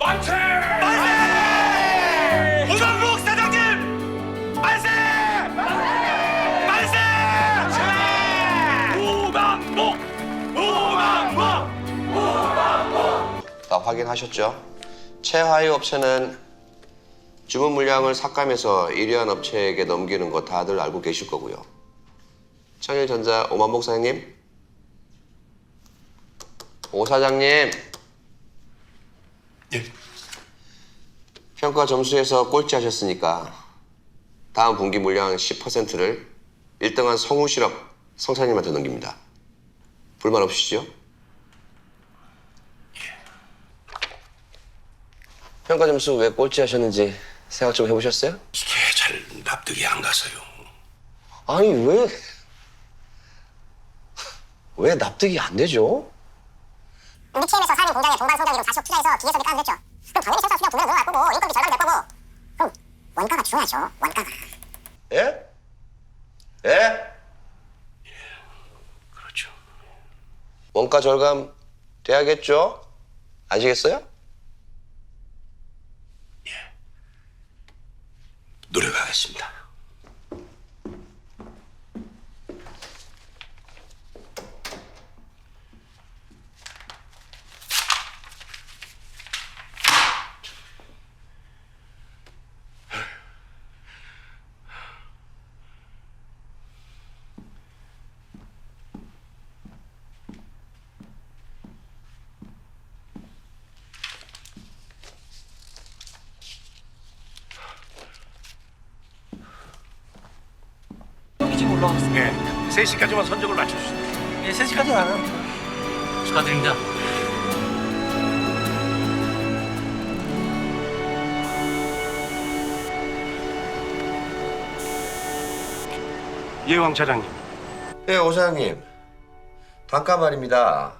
만세! 만세! 오만국 사장님! 만세! 만세! 오만국! 오만국! 다 확인하셨죠? 최하위 업체는 주문 물량을 삭감해서 1위한 업체에게 넘기는 거 다들 알고 계실 거고요. 청일전자 오만복 사장님, 오 사장님, 예. 평가 점수에서 꼴찌하셨으니까 다음 분기 물량 10%를 1등한 성우 실업 성사님한테 넘깁니다. 불만 없으시죠? 평가 점수 왜 꼴찌하셨는지 생각 좀 해보셨어요? 이게 잘 납득이 안 가서요. 아니 왜... 왜 납득이 안 되죠? 우리 TM에서 사는 공장에 동반 성장기로 40억 투자해서 기계설비 까는댔죠. 그럼 당연히 생산 수량 두 배로 늘어날 거고 인건비 절감될 거고. 그럼 원가가 중요하죠. 원가가. 예? 예? 그렇죠. 원가 절감 돼야겠죠? 아시겠어요? 노력하겠습니다. 예, 3시까지만 선적을 맞춰주세요. 예, 3시까지 나는 축하드립니다. 예왕 차장님. 예, 오 사장님. 단가 말입니다.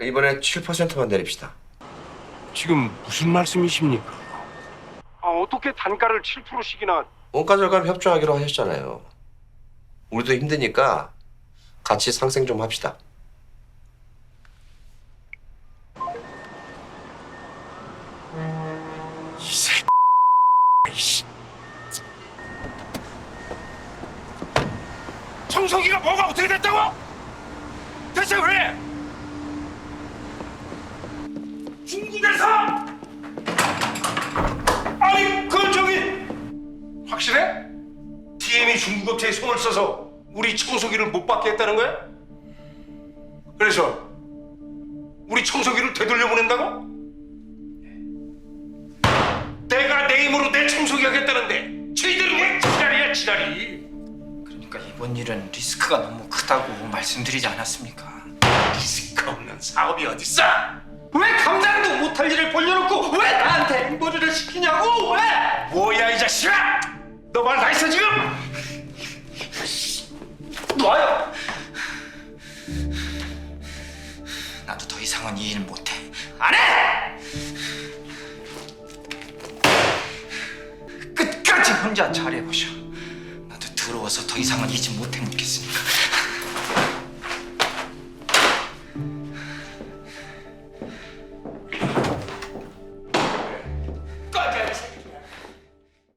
이번에 7%만 내립시다. 지금 무슨 말씀이십니까? 아, 어떻게 단가를 7%씩이나 원가 절감 협조하기로 하셨잖아요. 우리도 힘드니까 같이 상생 좀 합시다. 청소기가 뭐가 어떻게 됐다고? 대체 왜? 중국에 중국 업체에 손을 써서 우리 청소기를 못 받게 했다는 거야? 그래서 우리 청소기를 되돌려 보낸다고? 내가 내 힘으로 내 청소기 하겠다는데 저희들이 왜 지랄이야 지랄이. 그러니까 이번 일은 리스크가 너무 크다고 말씀드리지 않았습니까? 리스크 없는 사업이 어딨어? 왜 감당도 못할 일을 벌려놓고 왜 나한테 앵벌이를 시키냐고? 왜? 뭐야 이 자식아! 너말다 했어 지금 일 못해. 안 해! 끝까지 혼자 잘해보셔. 나도 더러워서 더 이상은 이 집 못 해 먹겠으니까.